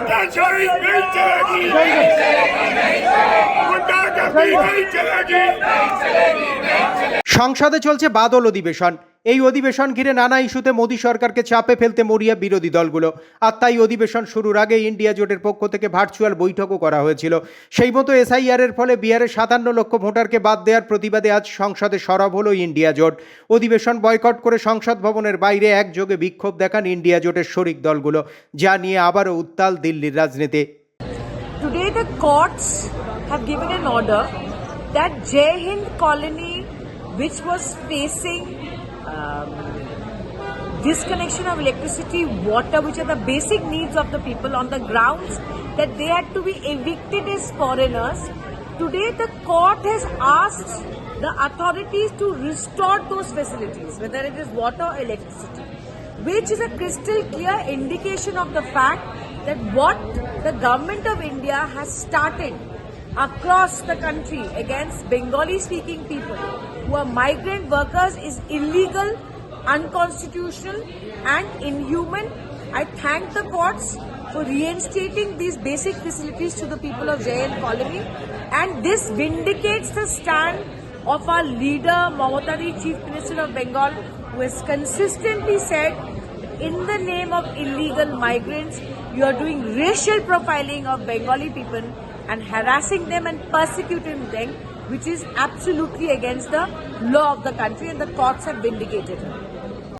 तानाशाही नहीं चलेगी गुंडागर्दी नहीं चलेगी সংসদে চলছে বাদল অধিবেশন। এই অধিবেশন ঘিরে নানা ইস্যুতে মোদী সরকারকে চাপে ফেলতে মরিয়া বিরোধী দলগুলো। আর তাই অধিবেশন শুরুর আগে ইন্ডিয়া জোটের পক্ষ থেকে ভার্চুয়াল বৈঠকও করা হয়েছিল। সেই মতো এসআইআর এর ফলে বিহারের সাতান্ন লক্ষ ভোটারকে বাদ দেওয়ার প্রতিবাদে আজ সংসদে সরব হলো ইন্ডিয়া জোট। অধিবেশন বয়কট করে সংসদ ভবনের বাইরে একযোগে বিক্ষোভ দেখান ইন্ডিয়া জোটের শরিক দলগুলো যা নিয়ে আবারও উত্তাল দিল্লির রাজনীতি। Today, the courts have given an order that Jai Hind colony, which was facing um, disconnection of electricity, water, which are the basic needs of the people, on the grounds that they had to be evicted as foreigners. Today, the court has asked the authorities to restore those facilities, whether it is water or electricity which is a crystal clear indication of the fact that what the government of India has started across the country against Bengali speaking people who are migrant workers is illegal, unconstitutional, and inhuman. I thank the courts for reinstating these basic facilities to the people of Jayan colony, and this vindicates the stand of our leader, Mamatari, Chief Minister of Bengal, who has consistently said, in the name of illegal migrants, you are doing racial profiling of Bengali people and harassing them and persecuting them, which is absolutely against the law of the country, and the courts have vindicated her.